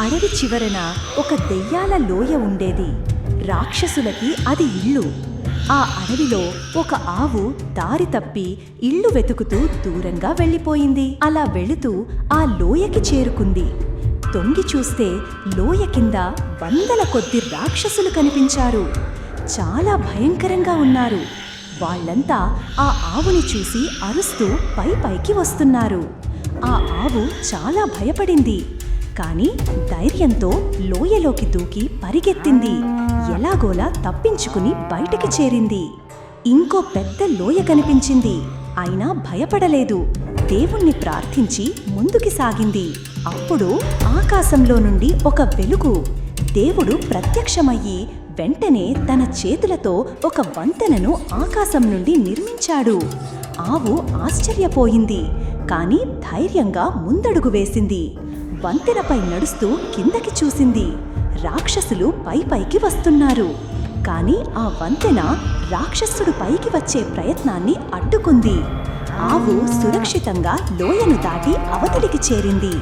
అడవి చివరన ఒక దెయ్యాల లోయ ఉండేది. రాక్షసులకి అది ఇల్లు. ఆ అడవిలో ఒక ఆవు దారి తప్పి ఇల్లు వెతుకుతూ దూరంగా వెళ్ళిపోయింది. అలా వెళుతూ ఆ లోయకి చేరుకుంది. తొంగి చూస్తే లోయ కింద వందల కొద్ది రాక్షసులు కనిపించారు. చాలా భయంకరంగా ఉన్నారు. వాళ్ళంతా ఆ ఆవుని చూసి అరుస్తూ పై పైకి వస్తున్నారు. ఆ ఆవు చాలా భయపడింది. కానీ ధైర్యంతో లోయలోకి దూకి పరిగెత్తింది. ఎలాగోలా తప్పించుకుని బయటికి చేరింది. ఇంకో పెద్ద లోయ కనిపించింది. అయినా భయపడలేదు. దేవుణ్ణి ప్రార్థించి ముందుకి సాగింది. అప్పుడు ఆకాశంలో నుండి ఒక వెలుగు. దేవుడు ప్రత్యక్షమయ్యి వెంటనే తన చేతులతో ఒక వంతెనను ఆకాశం నుండి నిర్మించాడు. ఆవు ఆశ్చర్యపోయింది. కాని ధైర్యంగా ముందడుగు వేసింది. వంతెనపై నడుస్తూ కిందకి చూసింది. రాక్షసులు పై పైకి వస్తున్నారు. కానీ ఆ వంతెన రాక్షసుడు పైకి వచ్చే ప్రయత్నాన్ని అడ్డుకుంది. ఆవు సురక్షితంగా లోయను దాటి అవతలికి చేరింది.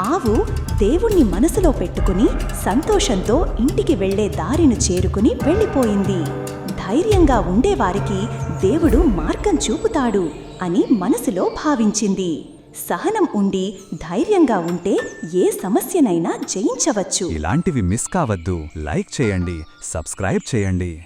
ఆవు దేవుణ్ణి మనసులో పెట్టుకుని సంతోషంతో ఇంటికి వెళ్ళే దారిని చేరుకుని వెళ్ళిపోయింది. ధైర్యంగా ఉండేవారికి దేవుడు మార్గం చూపుతాడు అని మనసులో భావించింది. సహనం ఉండి ధైర్యంగా ఉంటే ఏ సమస్యనైనా జయించవచ్చు. ఇలాంటివి మిస్ కావద్దు. లైక్ చేయండి సబ్స్క్రైబ్ చేయండి.